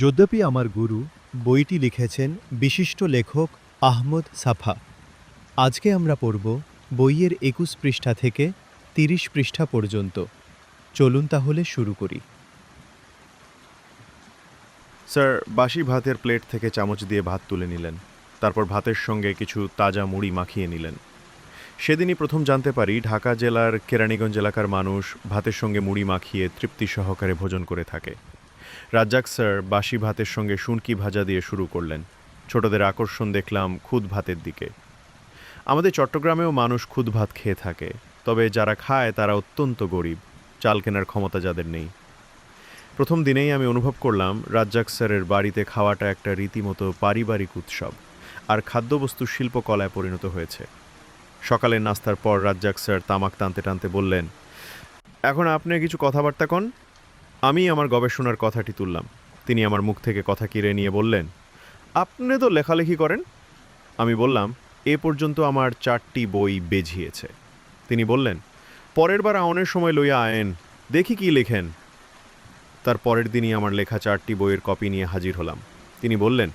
যদ্যপি আমার গুরু বইটি লিখেছেন বিশিষ্ট লেখক আহমদ সাফা। আজকে আমরা পড়ব বইয়ের একুশ পৃষ্ঠা থেকে তিরিশ পৃষ্ঠা পর্যন্ত। চলুন তাহলে শুরু করি। স্যার, বাসি ভাতের প্লেট থেকে চামচ দিয়ে ভাত তুলে নিলেন, তারপর ভাতের সঙ্গে কিছু তাজা মুড়ি মাখিয়ে নিলেন। সেদিনই প্রথম জানতে পারি ঢাকা জেলার কেরানীগঞ্জ এলাকার মানুষ ভাতের সঙ্গে মুড়ি মাখিয়ে তৃপ্তি সহকারে ভোজন করে থাকে। রাজ্জাক স্যার বাসি ভাতের সঙ্গে শুনকি ভাজা দিয়ে শুরু করলেন। ছোটদের আকর্ষণ দেখলাম খুদ ভাতের দিকে। আমাদের চট্টগ্রামেও মানুষ খুদ ভাত খেয়ে থাকে, তবে যারা খায় তারা অত্যন্ত গরিব, চাল কেনার ক্ষমতা যাদের নেই। প্রথম দিনেই আমি অনুভব করলাম রাজ্জাক স্যারের বাড়িতে খাওয়াটা একটা রীতিমতো পারিবারিক উৎসব, আর খাদ্যবস্তু শিল্পকলায় পরিণত হয়েছে। সকালের নাস্তার পর রাজ্জাক স্যার তামাক টানতে টানতে বললেন, এখন আপনি কিছু কথাবার্তা কন? আমি আমার গবেষণার কথাটি তুললাম। তিনি আমার মুখ থেকে কথা কিরে নিয়ে বললেন, আপনি তো লেখালেখি করেন? আমি বললাম, এ পর্যন্ত আমার চারটি বই বেঝিয়েছে তিনি বললেন, পরের বার আউনের সময় লইয়া আয়েন, দেখি কি লেখেন। তার পরের দিনই আমার লেখা চারটি বইয়ের কপি নিয়ে হাজির হলাম। তিনি বললেন,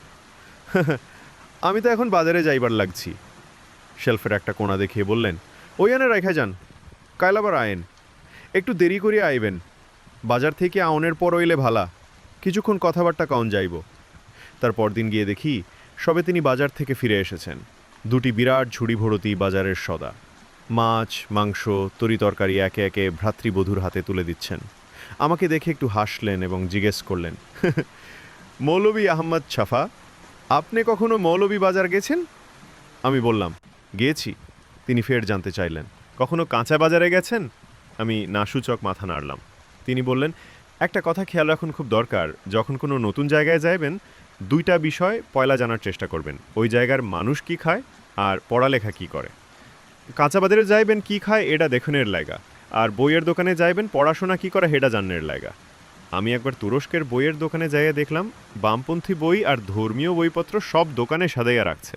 আমি তো এখন বাজারে যাইবার লাগছি। শেলফের একটা কোণা দেখিয়ে বললেন, ওই আনে রেখা যান, কাল আবার আয়েন। একটু দেরি করে আইবেন। বাজার থেকে আউনের পর হইলে ভালা। কিছুক্ষণ কথাবার্তা কন যাইব। তার পরদিন গিয়ে দেখি সবে তিনি বাজার থেকে ফিরে এসেছেন। দুটি বিরাট ঝুড়ি ভরতি বাজারের সদা। মাছ, মাংস, তরি তরকারি একে একে ভ্রাতৃবধূর হাতে তুলে দিচ্ছেন। আমাকে দেখে একটু হাসলেন এবং জিজ্ঞেস করলেন মৌলবী আহমদ ছাফা, আপনি কখনো মৌলবী বাজার গেছেন? আমি বললাম গিয়েছি তিনি ফের জানতে চাইলেন, কখনো কাঁচা বাজারে গেছেন? আমি নাসূচক মাথা নাড়লাম। তিনি বললেন, একটা কথা খেয়াল রাখুন খুব দরকার, যখন কোনো নতুন জায়গায় যাইবেন, দুইটা বিষয় পয়লা জানার চেষ্টা করবেন, ওই জায়গার মানুষ কি খায় আর পড়ালেখা কি করে। কাঁচা বাজারে যাইবেন কি খায় এটা দেখনের লাগা আর বইয়ের দোকানে যাইবেন পড়াশোনা কি করে হেডা জান্নের লাগা আমি একবার তুরস্কের বইয়ের দোকানে যাইয়া দেখলাম, বামপন্থী বই আর ধর্মীয় বইপত্র সব দোকানে সাজাইয়া রাখছে।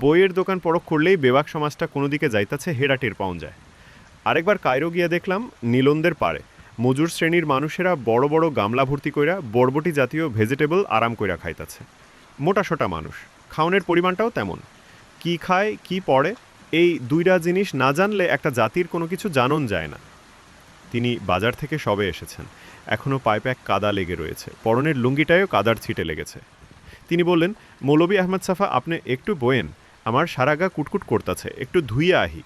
বইয়ের দোকান পরখ করলেই বেবাক সমাজটা কোনো দিকে যাইতাছে হেডা টের পাওয়া যায়। আরেকবার কায়রো গিয়া দেখলাম, নীলন্দের পারে মজুর শ্রেণির মানুষেরা বড় বড় গামলা ভর্তি কইরা বরবটি জাতীয় ভেজিটেবল আরাম কইরা খাইতাছে। মোটাসোটা মানুষ, খাওনের পরিমাণটাও তেমন। কি খায়, কি পড়ে, এই দুইটা জিনিস না জানলে একটা জাতির কোনো কিছু জানন যায় না। তিনি বাজার থেকে সবে এসেছেন। এখনও পাইপে এক কাদা লেগে রয়েছে। পরনের লুঙ্গিটায়ও কাদার ছিটে লেগেছে। তিনি বললেন মৌলবী আহমদ সাফা, আপনি একটু বয়েন। আমার সারা গা কুটকুট করতাছে। একটু ধুইয়া আহি।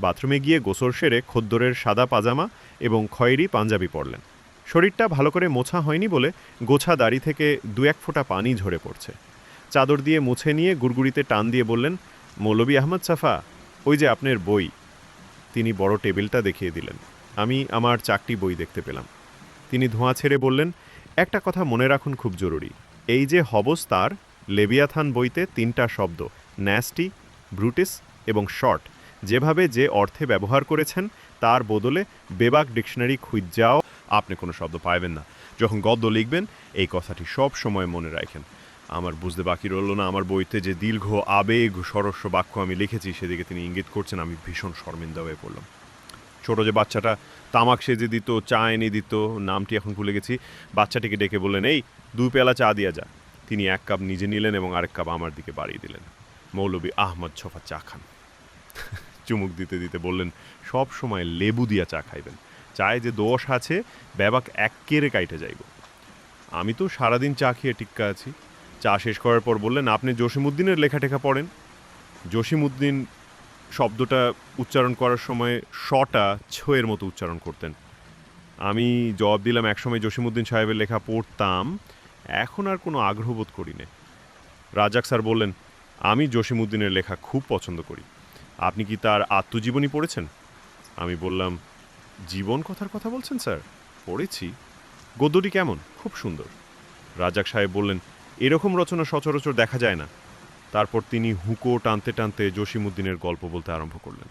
বাথরুমে গিয়ে গোসল সেরে খদ্দরের সাদা পাজামা এবং খয়েরি পাঞ্জাবি পরলেন। শরীরটা ভালো করে মোছা হয়নি বলে গোছা দাড়ি থেকে দু এক ফোঁটা পানি ঝরে পড়ছে। চাদর দিয়ে মুছে নিয়ে গুড়গুড়িতে টান দিয়ে বললেন, মৌলবী আহমদ সাফা ওই যে আপনার বই। তিনি বড় টেবিলটা দেখিয়ে দিলেন। আমি আমার চারটি বই দেখতে পেলাম। তিনি ধোঁয়া ছেড়ে বললেন, একটা কথা মনে রাখুন খুব জরুরি। এই যে হবস তার, লেবিয়াথান বইতে তিনটা শব্দ, ন্যাস্টি, ব্রুটিস এবং শর্ট। যেভাবে যে অর্থে ব্যবহার করেছেন, তার বদলে বেবাক ডিকশনারি খুঁজাও আপনি কোনো শব্দ পাইবেন না। যখন গদ্য লিখবেন, এই কথাটি সব সময় মনে রাখেন। আমার বুঝতে বাকি রইল না, আমার বইতে যে দীর্ঘ আবেগ সরস্য বাক্য আমি লিখেছি, সেদিকে তিনি ইঙ্গিত করছেন, আমি ভীষণ শর্মিন্দা হয়ে পড়লাম। ছোট যে বাচ্চাটা, তামাক সেজে দিত, চা এনে দিত, নামটি এখন ভুলে গেছি। বাচ্চাটিকে ডেকে বললেন, এই দুই পেলা চা দিয়া যা। তিনি এক কাপ নিজে নিলেন এবং আরেক কাপ আমার দিকে বাড়িয়ে দিলেন। মৌলবী আহমদ ছফা চা খান। চুমুক দিতে দিতে বললেন, সব সময় লেবু দিয়া চা খাইবেন। চায়ে যে দোষ আছে, ব্যাবাক এক কেড়ে কাইটে যাইব। আমি তো সারাদিন চা খেয়ে টিক্কা আছি। চা শেষ করার পর বললেন, আপনি জসিমুদ্দিনের লেখা টেখা পড়েন? জসিমুদ্দিন শব্দটা উচ্চারণ করার সময় শটা ছয়ের মতো উচ্চারণ করতেন। আমি জবাব দিলাম, একসময় জসিমুদ্দিন সাহেবের লেখা পড়তাম, এখন আর কোনো আগ্রহবোধ করি না রাজাক স্যার বললেন, আমি জসিমুদ্দিনের লেখা খুব পছন্দ করি। আপনি কি তার আত্মজীবনী পড়েছেন? আমি বললাম, জীবন কথার কথা বলছেন, স্যার? পড়েছি। গদ্যটি কেমন? খুব সুন্দর। রাজাক সাহেব বললেন, এরকম রচনা সচরাচর দেখা যায় না। তারপর তিনি হুঁকো টানতে টানতে জসিমুদ্দিনের গল্প বলতে আরম্ভ করলেন।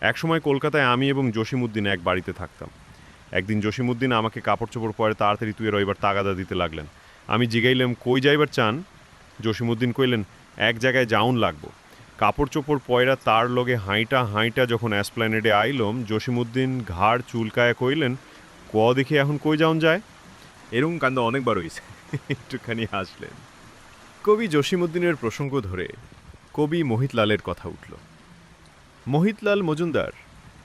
একসময় কলকাতায় আমি এবং জসিমুদ্দিন এক বাড়িতে থাকতাম। একদিন জসিমুদ্দিন আমাকে কাপড় চোপড় পরে তাড়াতাড়ি তুই রইবার তাগাদা দিতে লাগলেন। আমি জিগাইলাম, কই যাইবার চান? জসিমুদ্দিন কইলেন, এক জায়গায় যাউন লাগবো। কাপড় চোপড় পয়রা তার লগে হাঁইটা হাঁইটা যখন অ্যাসপ্ল্যানেডে আইলম জসিমুদ্দিন ঘাড় চুলকায়া কইলেন, ক দেখে এখন কই যাওন যায়? এরকম কাণ্ড অনেকবার হয়েছে একটুখানি হাসলেন। কবি জসিমুদ্দিনের প্রসঙ্গ ধরে কবি মোহিতলালের কথা উঠল। মোহিতলাল মজুমদার,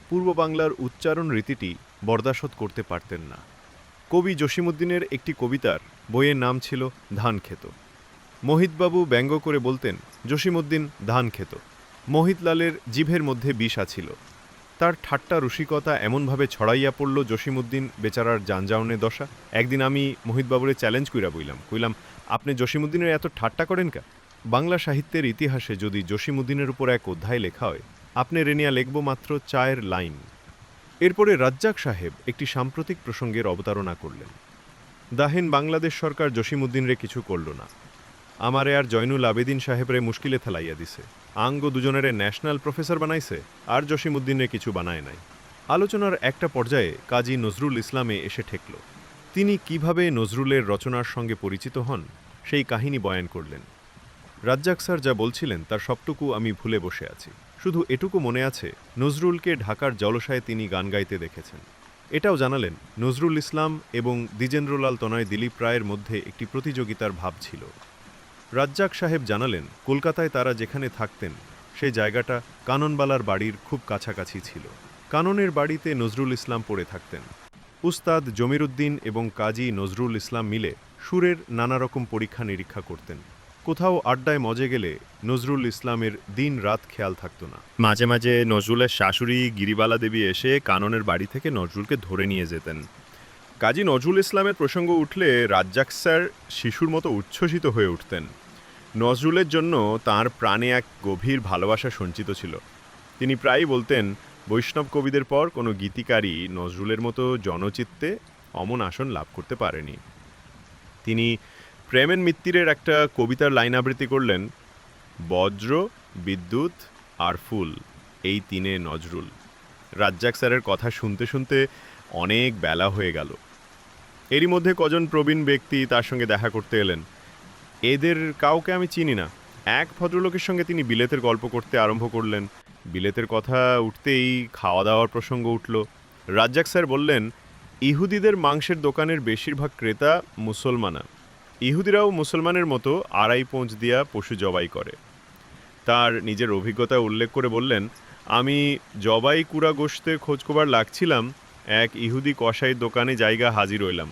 পূর্ব বাংলার উচ্চারণ রীতিটি বরদাশত করতে পারতেন না। কবি জসিমুদ্দিনের একটি কবিতার বইয়ের নাম ছিল ধান খেত মোহিতবাবু ব্যঙ্গ করে বলতেন জসিমুদ্দিন ধান খেত। মোহিতলালের জিভের মধ্যে বিষ আছিল। তার ঠাট্টা রসিকতা এমনভাবে ছড়াইয়া পড়ল জসিমুদ্দিন বেচারার যানজাউনে দশা। একদিন আমি মোহিতবাবুরে চ্যালেঞ্জ কইরা বইলাম, কইলাম, আপনি জসিমুদ্দিনের এত ঠাট্টা করেন কা? বাংলা সাহিত্যের ইতিহাসে যদি জসিমুদ্দিনের উপর এক অধ্যায় লেখা হয়, আপনি রেনিয়া লিখব মাত্র চায়ের লাইন। এরপরে রাজ্জাক সাহেব একটি সাম্প্রতিক প্রসঙ্গের অবতারণা করলেন। দাহেন বাংলাদেশ সরকার জসিমুদ্দিনরে কিছু করল না। আমারে আর জয়নুল আবেদিন সাহেবরে মুশকিলে ফেলাইয়া দিছে। আঙ্গ দুজনেরে ন্যাশনাল প্রফেসর বানাইছে, আর জসিমুদ্দিনে কিছু বানায় নাই। আলোচনার একটা পর্যায়ে কাজী নজরুল ইসলামে এসে ঠেকল। তিনি কীভাবে নজরুলের রচনার সঙ্গে পরিচিত হন, সেই কাহিনী বয়ান করলেন। রাজ্জাক স্যার যা বলছিলেন, তার সবটুকু আমি ভুলে বসে আছি। শুধু এটুকু মনে আছে, নজরুলকে ঢাকার জলসায় তিনি গান গাইতে দেখেছেন। এটাও জানালেন, নজরুল ইসলাম এবং দ্বিজেন্দ্রলাল তনয় দিলীপ রায়ের মধ্যে একটি প্রতিযোগিতার ভাব ছিল। রাজ্জাক সাহেব জানালেন, কলকাতায় তারা যেখানে থাকতেন, সেই জায়গাটা কাননবালার বাড়ির খুব কাছাকাছি ছিল। কাননের বাড়িতে নজরুল ইসলাম পড়ে থাকতেন। উস্তাদ জমিরুদ্দিন এবং কাজী নজরুল ইসলাম মিলে সুরের নানা রকম পরীক্ষা নিরীক্ষা করতেন। কোথাও আড্ডায় মজে গেলে নজরুল ইসলামের দিন রাত খেয়াল থাকতো না। মাঝে মাঝে নজরুলের শাশুড়ি গিরিবালা দেবী এসে কাননের বাড়ি থেকে নজরুলকে ধরে নিয়ে যেতেন। কাজী নজরুল ইসলামের প্রসঙ্গ উঠলে রাজ্জাক স্যার শিশুর মতো উচ্ছ্বসিত হয়ে উঠতেন। নজরুলের জন্য তার প্রাণে এক গভীর ভালোবাসা সঞ্চিত ছিল। তিনি প্রায়ই বলতেন, বৈষ্ণব কবিদের পর কোনো গীতিকারই নজরুলের মতো জনচিত্তে অমন আসন লাভ করতে পারেনি। তিনি প্রেমেন মিত্তিরের একটা কবিতার লাইন আবৃত্তি করলেন, বজ্র, বিদ্যুৎ আর ফুল, এই তিনে নজরুল। রাজ্জাক স্যারের কথা শুনতে শুনতে অনেক বেলা হয়ে গেল। এরই মধ্যে কজন প্রবীণ ব্যক্তি তার সঙ্গে দেখা করতে এলেন। এদের কাউকে আমি চিনি না। এক ভদ্রলোকের সঙ্গে তিনি বিলেতের গল্প করতে আরম্ভ করলেন। বিলেতের কথা উঠতেই খাওয়া দাওয়ার প্রসঙ্গ উঠল। রাজ্জাক স্যার বললেন, ইহুদিদের মাংসের দোকানের বেশিরভাগ ক্রেতা মুসলমানা। ইহুদিরাও মুসলমানের মতো আড়াই পোঁচ দিয়া পশু জবাই করে। তার নিজের অভিজ্ঞতা উল্লেখ করে বললেন, আমি জবাই কুড়া গোশতে খোঁজখবর লাগছিলাম এক ইহুদি কসাই দোকানে জায়গা হাজির হইলাম।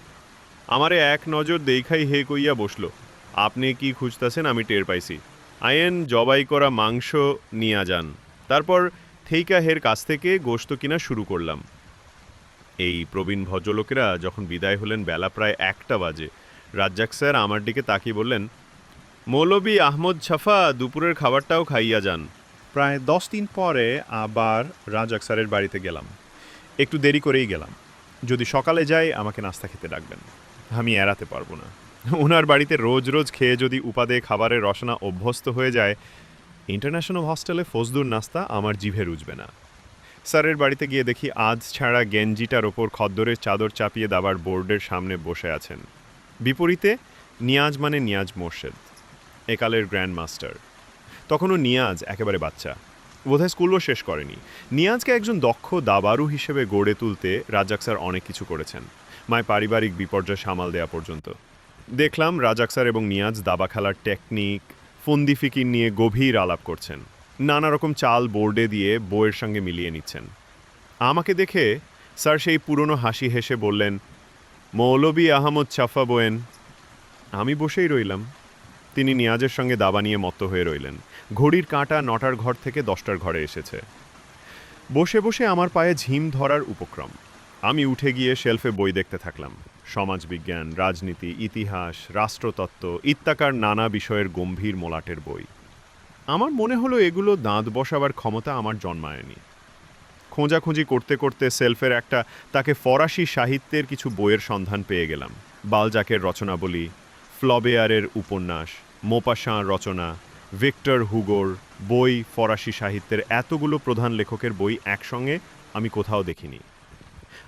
আমারে এক নজর দেখাই হে কইয়া বসল, আপনি কি খুঁজতাছেন? আমি টের পাইছি। আয়েন, জবাই করা মাংস নিয়া যান। তারপর থেইকা হের কাছ থেকে গোশত কিনা শুরু করলাম। এই প্রবীণ ভদ্রলোকেরা যখন বিদায় হলেন বেলা প্রায় একটা বাজে। রাজ্জাক স্যার আমার দিকে তাকিয়ে বললেন, মৌলবী আহমদ ছাফা, দুপুরের খাবারটাও খাইয়া যান। প্রায় দশ দিন পরে আবার রাজাক স্যারের বাড়িতে গেলাম। একটু দেরি করেই গেলাম। যদি সকালে যাই, আমাকে নাস্তা খেতে ডাকবেন। আমি এড়াতে পারব না। ওনার বাড়িতে রোজ রোজ খেয়ে যদি উপাদে খাবারের রসনা অভ্যস্ত হয়ে যায়, ইন্টারন্যাশনাল হস্টেলে ফজদুর নাস্তা আমার জিভে রুজবে না। স্যারের বাড়িতে গিয়ে দেখি আজ ছাড়া গেঞ্জিটার ওপর খদ্দরের চাদর চাপিয়ে দাবার বোর্ডের সামনে বসে আছেন। বিপরীতে, নিয়াজ মানে নিয়াজ মোর্শেদ, একালের গ্র্যান্ড মাস্টার তখনও নিয়াজ একেবারে বাচ্চা। বোধহয় স্কুলও শেষ করেনি। নিয়াজকে একজন দক্ষ দাবারু হিসেবে গড়ে তুলতে রাজাক স্যার অনেক কিছু করেছেন। মায় পারিবারিক বিপর্যয় সামাল দেওয়া পর্যন্ত। দেখলাম রাজাক স্যার এবং নিয়াজ দাবা খেলার টেকনিক ফন্দি ফিকির নিয়ে গভীর আলাপ করছেন। নানা রকম চাল বোর্ডে দিয়ে বইয়ের সঙ্গে মিলিয়ে নিচ্ছেন। আমাকে দেখে স্যার সেই পুরনো হাসি হেসে বললেন, মৌলবী আহমদ ছাফা বোয়েন আমি বসেই রইলাম। তিনি নিয়াজের সঙ্গে দাবা নিয়ে মত্ত হয়ে রইলেন। ঘড়ির কাঁটা নটার ঘর থেকে দশটার ঘরে এসেছে। বসে বসে আমার পায়ে ঝিম ধরার উপক্রম। আমি উঠে গিয়ে শেলফে বই দেখতে থাকলাম। সমাজবিজ্ঞান, রাজনীতি, ইতিহাস, রাষ্ট্রতত্ত্ব ইত্যাকার নানা বিষয়ের গম্ভীর মোলাটের বই। আমার মনে হলো এগুলো দাঁত বসাবার ক্ষমতা আমার জন্মায়নি। খোঁজাখুঁজি করতে করতে সেলফের একটা তাকে ফরাসি সাহিত্যের কিছু বইয়ের সন্ধান পেয়ে গেলাম। বালজাকের রচনাবলী, ফ্লবেয়ারের উপন্যাস মোপাশাঁ রচনা ভিক্টর হুগোর বই ফরাসি সাহিত্যের এতগুলো প্রধান লেখকের বই একসঙ্গে আমি কোথাও দেখিনি।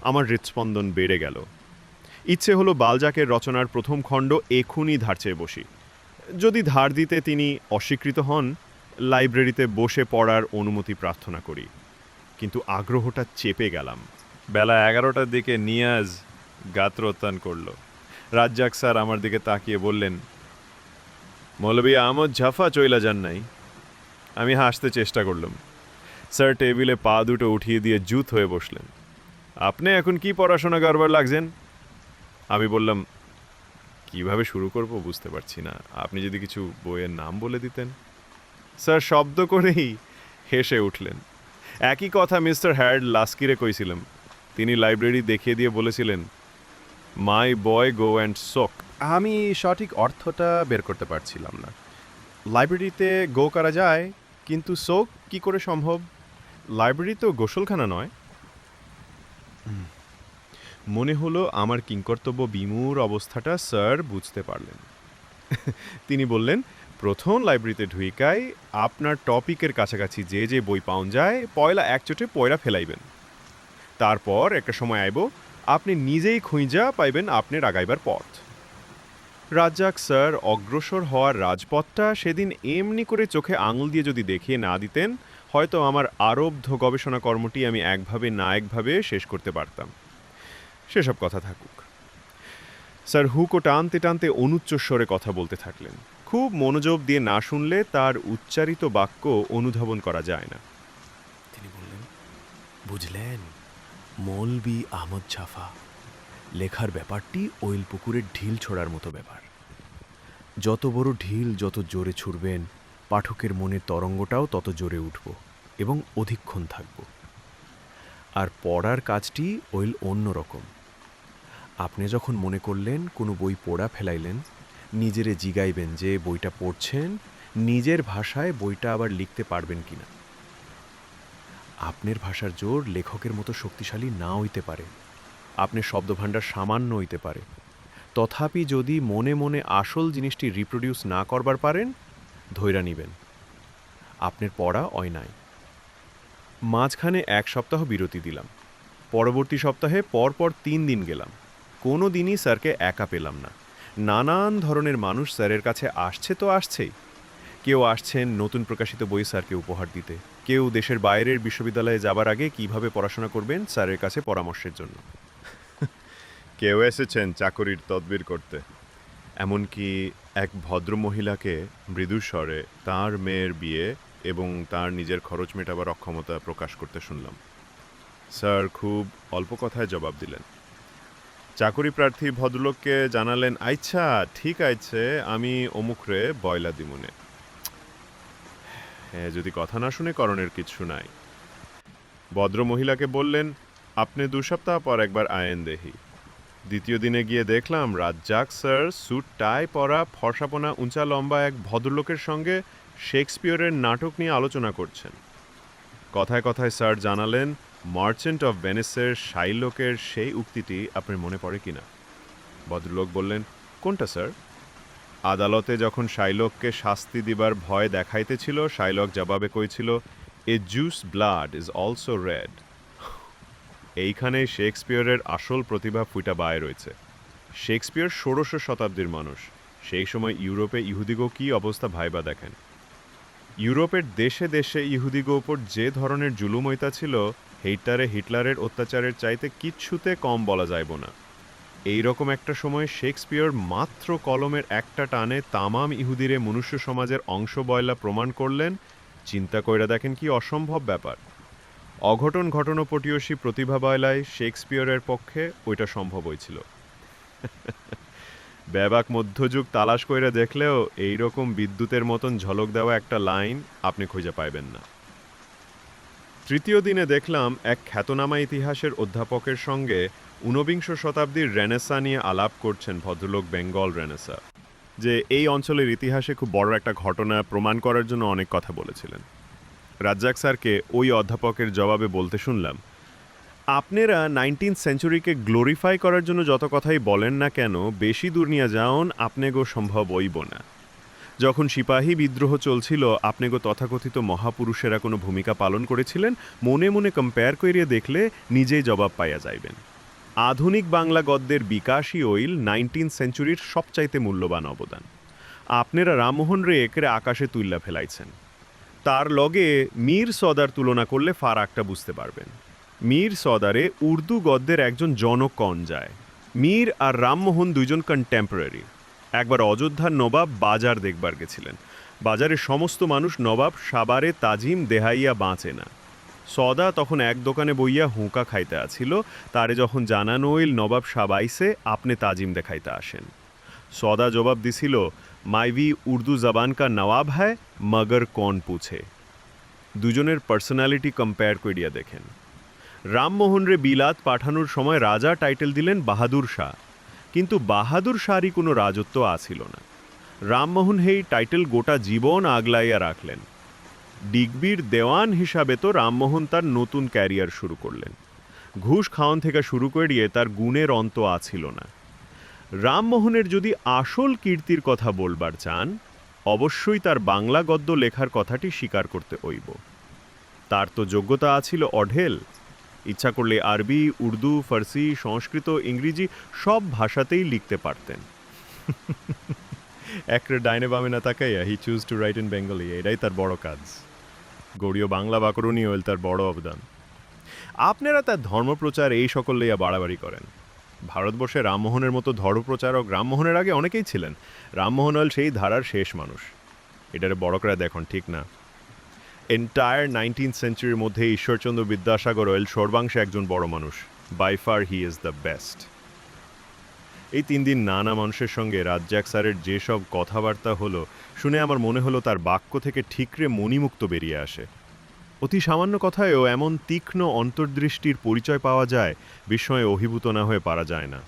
আমার হৃৎস্পন্দন বেড়ে গেল। ইচ্ছে হলো বালজাকের রচনার প্রথম খণ্ড এখুনি ধার চেয়ে বসি। যদি ধার দিতে তিনি অস্বীকৃত হন, লাইব্রেরিতে বসে পড়ার অনুমতি প্রার্থনা করি। কিন্তু আগ্রহটা চেপে গেলাম। বেলা এগারোটার দিকে নিয়াজ গাত্রোত্থান করল। রাজ্জাক স্যার আমার দিকে তাকিয়ে বললেন মৌলবী আহমদ ঝাফা চইলা যান নাই। আমি হাসতে চেষ্টা করলাম। স্যার টেবিলে পা দুটো উঠিয়ে দিয়ে জুত হয়ে বসলেন। আপনি এখন কি পড়াশোনা করবার লাগছেন? আমি বললাম, কীভাবে শুরু করব বুঝতে পারছি না। আপনি যদি কিছু বইয়ের নাম বলে দিতেন। স্যার শব্দ করেই হেসে উঠলেন। একই কথা মিস্টার হ্যাড লাস্কিরে কইছিলাম তিনি লাইব্রেরি দেখিয়ে দিয়ে বলেছিলেন, মাই বয় গো অ্যান্ড সোক। আমি সঠিক অর্থটা বের করতে পারছিলাম না। লাইব্রেরিতে গো করা যায়, কিন্তু শোক কি করে সম্ভব? লাইব্রেরি তো গোসলখানা নয়। মনে হলো আমার কিংকর্তব্য বিমূর অবস্থাটা স্যার বুঝতে পারলেন। তিনি বললেন, প্রথম লাইব্রেরিতে ঢুইকাই, আপনার টপিকের কাছাকাছি যে যে বই পাওন যায়, পয়লা একচোটে পয়লা ফেলাইবেন। তারপর একটা সময় আইব, আপনি নিজেই খুঁজা পাইবেন আপনার আগাইবার পথ। রাজ্জাক স্যার অগ্রসর হওয়ার রাজপথটা সেদিন এমনি করে চোখে আঙুল দিয়ে যদি দেখিয়ে না দিতেন, হয়তো আমার আরব্ধ গবেষণা কর্মটি আমি একভাবে না একভাবে শেষ করতে পারতাম। সেসব কথা থাকুক। স্যার হুকো টানতে টানতে অনুচ্চস্বরে কথা বলতে থাকলেন। খুব মনোযোগ দিয়ে না শুনলে তার উচ্চারিত বাক্য অনুধাবন করা যায় না। তিনি বললেন, বুঝলেন, মৌলবি আহমদ ছাফা লেখার ব্যাপারটি ওইল পুকুরের ঢিল ছোড়ার মতো ব্যাপার। যত বড় ঢিল, যত জোরে ছুড়বেন পাঠকের মনের তরঙ্গটাও তত জোরে উঠব এবং অধিকক্ষণ থাকব। আর পড়ার কাজটি ওইল অন্য রকম। আপনি যখন মনে করলেন, কোনো বই পড়া ফেলাইলেন, নিজেরে জিগাইবেন যে বইটা পড়ছেন, নিজের ভাষায় বইটা আবার লিখতে পারবেন কিনা। আপনার ভাষার জোর লেখকের মতো শক্তিশালী না হইতে পারে। আপনার শব্দভাণ্ডার সামান্য হইতে পারে। তথাপি যদি মনে মনে আসল জিনিসটি রিপ্রোডিউস না করবার পারেন, ধৈরা নিবেন। আপনার পড়া অয়নায় মাঝখানে এক সপ্তাহ বিরতি দিলাম। পরবর্তী সপ্তাহে পরপর তিন দিন গেলাম। কোনো দিনই স্যারকে একা পেলাম না। নানান ধরনের মানুষ স্যারের কাছে আসছে তো আসছেই। কেউ আসছেন নতুন প্রকাশিত বই স্যারকে উপহার দিতে। কেউ দেশের বাইরের বিশ্ববিদ্যালয়ে যাবার আগে কীভাবে পড়াশোনা করবেন স্যারের কাছে পরামর্শের জন্য। কেউ এসেছেন চাকরির তদবির করতে। এমনকি এক ভদ্র মহিলাকে মৃদু স্বরে তাঁর মেয়ের বিয়ে এবং তার নিজের খরচ মেটাবার অক্ষমতা প্রকাশ করতে শুনলাম। স্যার খুব অল্প কথায় জবাব দিলেন। চাকরি প্রার্থী ভদ্রলোককে জানালেন আচ্ছা ঠিক আছে, আমি অমুকরে বয়লা দিমুনে। হ্যাঁ যদি কথা না শুনে করণের কিছু নাই। ভদ্র মহিলাকে বললেন, আপনি দু সপ্তাহ পর একবার আয়েন দেহি। দ্বিতীয় দিনে গিয়ে দেখলাম রাজ্জাক, স্যার, স্যুট, টাই, পরা, ফর্সাপনা, উঁচা, লম্বা এক ভদ্রলোকের সঙ্গে শেক্সপিয়রের নাটক নিয়ে আলোচনা করছেন। কথায় কথায় স্যার জানালেন, মার্চেন্ট অফ ভেনিসের শাইলোকের সেই উক্তিটি আপনার মনে পড়ে কিনা? ভদ্রলোক বললেন, কোনটা, স্যার? আদালতে যখন শাইলককে শাস্তি দিবার ভয় দেখাইতেছিল, শাইলক জবাবে কইছিল, a Jew's blood is also red. এইখানে শেক্সপিয়রের আসল প্রতিভা ফুটা বায় রয়েছে। শেক্সপিয়র ষোড়শ শতাব্দীর মানুষ। সেই সময় ইউরোপে ইহুদিগো কী অবস্থা ভাইবা দেখেন। ইউরোপের দেশে দেশে ইহুদিগো ওপর যে ধরনের জুলুমৈতা ছিল হেইটারে হিটলারের অত্যাচারের চাইতে কিচ্ছুতে কম বলা যাইব না। এই রকম একটা সময় শেক্সপিয়র মাত্র কলমের একটা টানে তামাম ইহুদিরে মনুষ্য সমাজের অংশ বয়লা প্রমাণ করলেন। চিন্তা কইরা দেখেন কি অসম্ভব ব্যাপার। অঘটন ঘটনপটীয়সী প্রতিভা বয়লায় শেক্সপিয়রের পক্ষে ওইটা সম্ভব হয়েছিল ব্যাবাক মধ্যযুগ তালাশ কইরা দেখলেও এই রকম বিদ্যুতের মতন ঝলক দেওয়া একটা লাইন আপনি খুঁজে পাইবেন না। তৃতীয় দিনে দেখলাম এক খ্যাতনামা ইতিহাসের অধ্যাপকের সঙ্গে ঊনবিংশ শতাব্দীর রেনেসা নিয়ে আলাপ করছেন ভদ্রলোক বেঙ্গল রেনেসা, যে এই অঞ্চলের ইতিহাসে খুব বড় একটা ঘটনা প্রমাণ করার জন্য অনেক কথা বলেছিলেন। রাজ্জাক স্যারকে ওই অধ্যাপকের জবাবে বলতে শুনলাম। আপনারা নাইনটিন সেঞ্চুরিকে গ্লোরিফাই করার জন্য যত কথাই বলেন না কেন, বেশি দূর নিয়ে যাওন আপনেগো সম্ভব হইব না। যখন সিপাহী বিদ্রোহ চলছিল, আপনেগো তথাকথিত মহাপুরুষেরা কোনো ভূমিকা পালন করেছিলেন, মনে মনে কম্পেয়ার করিয়ে দেখলে নিজেই জবাব পাইয়া যাইবেন। আধুনিক বাংলা গদ্যের বিকাশই ওইল নাইনটিন সেঞ্চুরির সবচাইতে মূল্যবান অবদান। আপনারা রামমোহন রে একরে আকাশে তুল্লা ফেলাইছেন। তার লগে মীর সদার তুলনা করলে ফারাকটা বুঝতে পারবেন। মীর সদারে উর্দু গদ্যের একজন জনক কন যায়। মীর আর রামমোহন দুইজন কন্টেম্পোরারি একবার অযোধ্যার নবাব বাজার দেখবার গেছিলেন। বাজারের সমস্ত মানুষ নবাব, সাবারে, তাজিম, দেহাইয়া বাঁচে না। সদা তখন এক দোকানে বইয়া হুঁকা খাইতে আছিল। তারে যখন জানানো হইল, নবাব সাবাইসে আপনি তাজিম দেখাইতে আসেন। সদা জবাব দিছিল মাইভি উর্দু জবান কা নওয়াব হ্যায়, মগর কোন পুছে। দুজনের পার্সোনালিটি কম্পেয়ার করিয়া দেখেন। রামমোহন রে বিলাত পাঠানোর সময় রাজা টাইটেল দিলেন বাহাদুর শাহ। কিন্তু বাহাদুর শাহরই কোনো রাজত্ব আছিল না। রামমোহন হেই টাইটেল গোটা জীবন আগলাইয়া রাখলেন। ডিগবির দেওয়ান হিসাবে তো রামমোহন তার নতুন ক্যারিয়ার শুরু করলেন। ঘুষ খাওয়ান থেকে শুরু করিয়ে তার গুণের অন্ত আছিল না। রামমোহনের যদি আসল কীর্তির কথা বলবার চান, অবশ্যই তার বাংলা গদ্য লেখার কথাটি স্বীকার করতে হইব। তার তো যোগ্যতা আছিল অঢেল। ইচ্ছা করলে আরবি, উর্দু, ফার্সি, সংস্কৃত, ইংরেজি সব ভাষাতেই লিখতে পারতেন। একটা ডাইনে বামে না তাকাইয়া he choose to write in Bengali এটাই তার বড় কাজ। গড়ীয় বাংলা ব্যাকরণই হইল তার বড় অবদান। আপনারা তার ধর্মপ্রচার এই সকল লইয়া বাড়াবাড়ি করেন। ভারতবর্ষে রামমোহনের মতো ধর্মপ্রচারক রামমোহনের আগে অনেকেই ছিলেন। রামমোহন হল সেই ধারার শেষ মানুষ। এটারে বড়করা দেখুন, ঠিক না? এন্টায়ার নাইনটিন সেঞ্চুরির মধ্যে ঈশ্বরচন্দ্র বিদ্যাসাগর ওয়েল সর্বাংশে একজন বড় মানুষ। By far he is the best এই তিন দিন নানা মানুষের সঙ্গে রাজ্জাক স্যারের যেসব কথাবার্তা হলো, শুনে আমার মনে হলো তার বাক্য থেকে ঠিকরে মণিমুক্ত বেরিয়ে আসে। অতি সামান্য কথায়ও এমন তীক্ষ্ণ অন্তর্দৃষ্টির পরিচয় পাওয়া যায়, বিস্ময়ে অভিভূত না হয়ে পারা যায় না।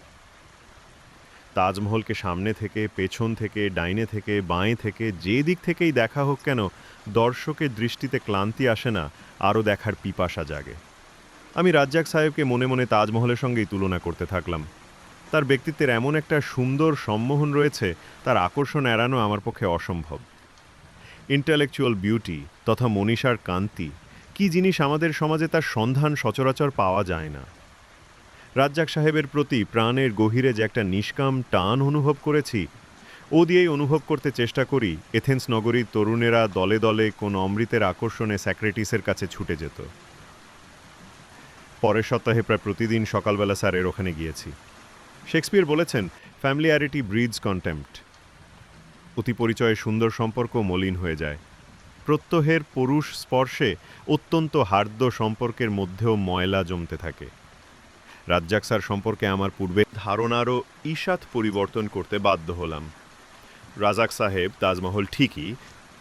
তাজমহলকে সামনে থেকে, পেছন থেকে, ডাইনে থেকে, বাঁয়ে থেকে, যে দিক থেকেই দেখা হোক কেন, দর্শকের দৃষ্টিতে ক্লান্তি আসে না, আরও দেখার পিপাসা জাগে। আমি রাজ্জাক সাহেবকে মনে মনে তাজমহলের সঙ্গেই তুলনা করতে থাকলাম। তার ব্যক্তিত্বের এমন একটা সুন্দর সম্মোহন রয়েছে, তার আকর্ষণ এড়ানো আমার পক্ষে অসম্ভব। ইন্টালেকচুয়াল বিউটি তথা মনীষার কান্তি, কি জিনিস আমাদের সমাজে তার সন্ধান সচরাচর পাওয়া যায় না? রাজ্জাক সাহেবের প্রতি প্রাণের গভীরে যে একটা নিষ্কাম টান অনুভব করেছি, ও দিয়েই অনুভব করতে চেষ্টা করি এথেন্স নগরীর তরুণেরা দলে দলে কোন অমৃতের আকর্ষণে স্যাক্রেটিসের কাছে ছুটে যেত। পরের সপ্তাহে প্রায় প্রতিদিন সকালবেলা স্যারের ওখানে গিয়েছি। শেক্সপিয়ার বলেছেন ফ্যামিলিয়ারিটি ব্রিডস কন্টেম্পট অতি পরিচয়ে সুন্দর সম্পর্ক মলিন হয়ে যায়। প্রত্যহের পুরুষ স্পর্শে অত্যন্ত হার্দ্য সম্পর্কের মধ্যেও ময়লা জমতে থাকে। রাজ্জাক স্যার সম্পর্কে আমার পূর্বে ধারণারও ঈষাত পরিবর্তন করতে বাধ্য হলাম। রাজাক সাহেব, তাজমহল ঠিকই,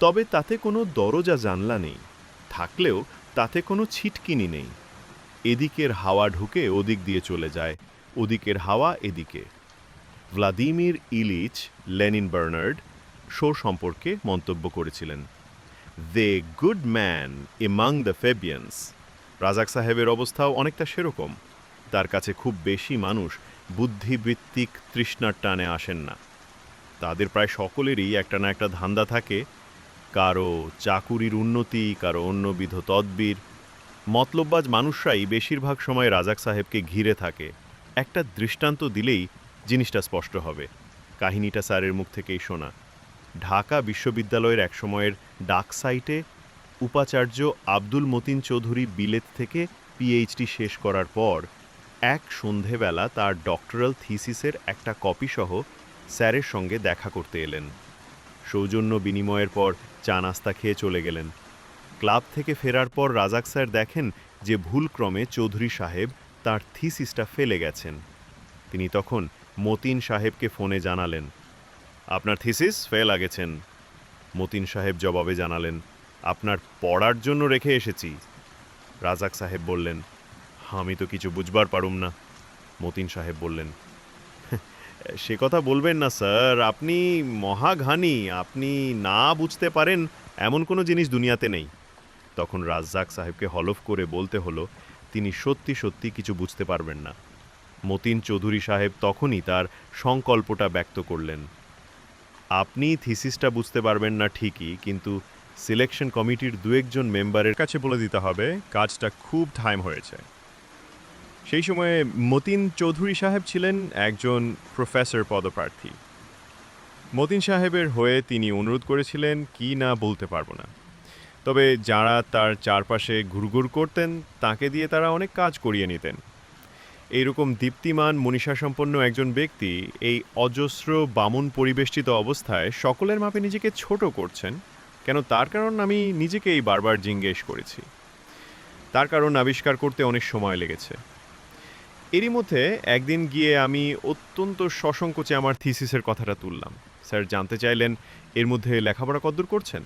তবে তাতে কোনো দরজা জানলা নেই। থাকলেও তাতে কোনো ছিটকিনি নেই। এদিকের হাওয়া ঢুকে ওদিক দিয়ে চলে যায়, ওদিকের হাওয়া এদিকে। Vladimir Ilyich, Lenin Bernard Shaw সম্পর্কে মন্তব্য করেছিলেন। The good man among the Fabians Razzaq সাহেবের অবস্থাও অনেকটা সেরকম। তার কাছে খুব বেশি মানুষ বুদ্ধিবৃত্তিক তৃষ্ণার টানে আসেন না। তাদের প্রায় সকলেরই একটা না একটা ধান্দা থাকে, কারও চাকুরির উন্নতি, কারও অন্যবিধ তদ্বির। মতলববাজ মানুষরাই বেশিরভাগ সময় রাজাক সাহেবকে ঘিরে থাকে। একটা দৃষ্টান্ত দিলেই জিনিসটা স্পষ্ট হবে। কাহিনীটা স্যারের মুখ থেকেই শোনা। ঢাকা বিশ্ববিদ্যালয়ের এক সময়ের ডাক সাইটে উপাচার্য আব্দুল মতিন চৌধুরী বিলেত থেকে পিএইচডি শেষ করার পর এক সন্ধেবেলা তার ডক্টরাল থিসিসের একটা কপিসহ স্যারের সঙ্গে দেখা করতে এলেন। সৌজন্য বিনিময়ের পর চা নাস্তা খেয়ে চলে গেলেন। ক্লাব থেকে ফেরার পর রাজাক স্যার দেখেন যে ভুলক্রমে চৌধুরী সাহেব তার থিসিসটা ফেলে গেছেন। তিনি তখন মতিন সাহেবকে ফোনে জানালেন। আপনার থিসিস ফেল আগেছেন। মতিন সাহেব জবাবে জানালেন, আপনার পড়ার জন্য রেখে এসেছি। রাজাক সাহেব বললেন, আমি তো কিছু বুঝবার পারুম না। মতিন সাহেব বললেন সে কথা বলবেন না, স্যার। আপনি মহাঘানি, আপনি না বুঝতে পারেন এমন কোনো জিনিস দুনিয়াতে নেই। তখন রাজ্জাক সাহেবকে হলফ করে বলতে হলো, তিনি সত্যি সত্যি কিছু বুঝতে পারবেন না। মতিন চৌধুরী সাহেব তখনই তার সংকল্পটা ব্যক্ত করলেন। আপনি থিসিসটা বুঝতে পারবেন না ঠিকই, কিন্তু সিলেকশন কমিটির দু একজন মেম্বারের কাছে বলে দিতে হবে, কাজটা খুব টাইম হয়েছে। সেই সময়ে মতিন চৌধুরী সাহেব ছিলেন একজন প্রফেসর পদপ্রার্থী। মতিন সাহেবের হয়ে তিনি অনুরোধ করেছিলেন, কি না বলতে পারব না। তবে যারা তার চারপাশে ঘুরঘুর করতেন, তাকে দিয়ে তারা অনেক কাজ করিয়ে নিতেন। এইরকম দীপ্তিমান, মনীষাসম্পন্ন একজন ব্যক্তি এই অজস্র বামন পরিবেষ্টিত অবস্থায় সকলের মাপে নিজেকে ছোট করছেন, কেন তার কারণ আমি নিজেকেই বারবার জিজ্ঞেস করেছি। তার কারণ আবিষ্কার করতে অনেক সময় লেগেছে। এরই মধ্যে একদিন গিয়ে আমি অত্যন্ত সসংকোচে আমার থিসিসের কথাটা তুললাম। স্যার জানতে চাইলেন, এর মধ্যে লেখাপড়া কদ্দূর করছেন?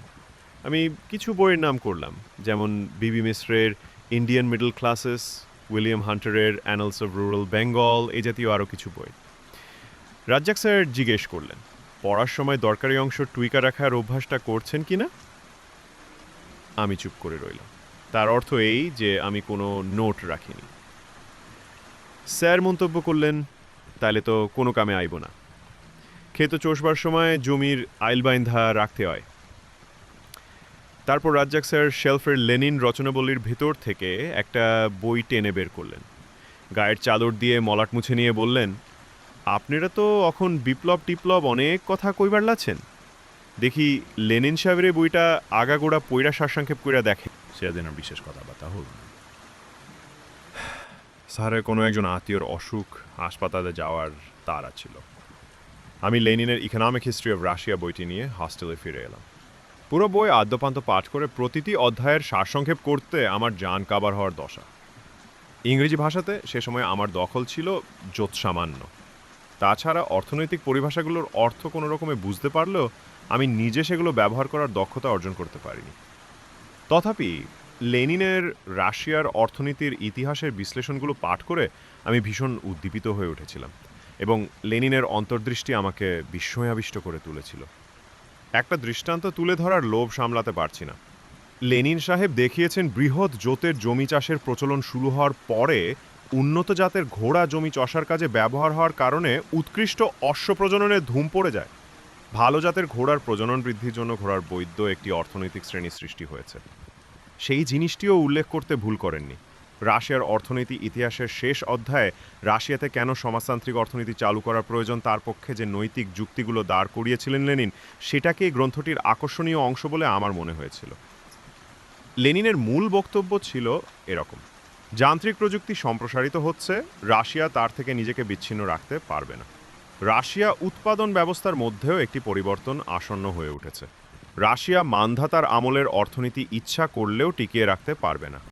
আমি কিছু বইয়ের নাম করলাম, যেমন বিবি মিশ্রের ইন্ডিয়ান মিডল ক্লাসেস উইলিয়াম হান্টারের অ্যানালস অফ রুরাল বেঙ্গল এই জাতীয় আরও কিছু বই। রাজ্জাক স্যার জিজ্ঞেস করলেন, পড়ার সময় দরকারি অংশ টুইকা রাখার অভ্যাসটা করছেন কি না? আমি চুপ করে রইলাম। তার অর্থ এই যে আমি কোনো নোট রাখিনি। স্যার মন্তব্য করলেন তাহলে তো কোনো কামে আইব না। ক্ষেত চষবার সময় জমির আইল বাইন্ধা রাখতে হয়। তারপর রাজ্জাক স্যার শেলফের লেনিন রচনাবলীর ভেতর থেকে একটা বই টেনে বের করলেন। গায়ের চাদর দিয়ে মলাট মুছে নিয়ে বললেন আপনারা তো এখন বিপ্লব টিপ্লব অনেক কথা কইবার লাছেন। দেখি লেনিন সাহেবের বইটা আগাগোড়া পৈরা সারসংক্ষেপ কইরা দেখে। সেদিন আর বিশেষ কথাবার্তা হল না। স্যারের কোনো একজন আত্মীয়র অসুখ হাসপাতালে যাওয়ার তারা ছিল। আমি লেনিনের ইকোনমিক হিস্ট্রি অফ রাশিয়া বইটি নিয়ে হস্টেলে ফিরে এলাম। পুরো বই আদ্যপান্ত পাঠ করে প্রতিটি অধ্যায়ের সারসংক্ষেপ করতে আমার জান কাবার হওয়ার দশা। ইংরেজি ভাষাতে সে সময় আমার দখল ছিল যৎসামান্য তাছাড়া অর্থনৈতিক পরিভাষাগুলোর অর্থ কোনো রকমে বুঝতে পারলেও আমি নিজে সেগুলো ব্যবহার করার দক্ষতা অর্জন করতে পারিনি। তথাপি লেনিনের রাশিয়ার অর্থনীতির ইতিহাসের বিশ্লেষণগুলো পাঠ করে আমি ভীষণ উদ্দীপিত হয়ে উঠেছিলাম এবং লেনিনের অন্তর্দৃষ্টি আমাকে বিস্ময়াবিষ্ট করে তুলেছিল। একটা দৃষ্টান্ত তুলে ধরার লোভ সামলাতে পারছি না। লেনিন সাহেব দেখিয়েছেন বৃহৎ জোতের জমি চাষের প্রচলন শুরু হওয়ার পরে উন্নত জাতের ঘোড়া জমি চষার কাজে ব্যবহার হওয়ার কারণে উৎকৃষ্ট অশ্ব প্রজননের ধুম পড়ে যায়। ভালো জাতের ঘোড়ার প্রজনন বৃদ্ধির জন্য ঘোড়ার বৈদ্য একটি অর্থনৈতিক শ্রেণি সৃষ্টি হয়েছে। সেই জিনিসটিও উল্লেখ করতে ভুল করেননি। রাশিয়ার অর্থনীতি ইতিহাসের শেষ অধ্যায়ে রাশিয়াতে কেন সমাজতান্ত্রিক অর্থনীতি চালু করার প্রয়োজন, তার পক্ষে যে নৈতিক যুক্তিগুলো দাঁড় করিয়েছিলেন লেনিন সেটাকে গ্রন্থটির আকর্ষণীয় অংশ বলে আমার মনে হয়েছিল। লেনিনের মূল বক্তব্য ছিল এরকম, যান্ত্রিক প্রযুক্তি সম্প্রসারিত হচ্ছে, রাশিয়া তার থেকে নিজেকে বিচ্ছিন্ন রাখতে পারবে না। রাশিয়া উৎপাদন ব্যবস্থার মধ্যেও একটি পরিবর্তন আসন্ন হয়ে উঠেছে। রাশিয়া মান্ধাতার আমলের অর্থনীতি ইচ্ছা করলেও টিকিয়ে রাখতে পারবে না।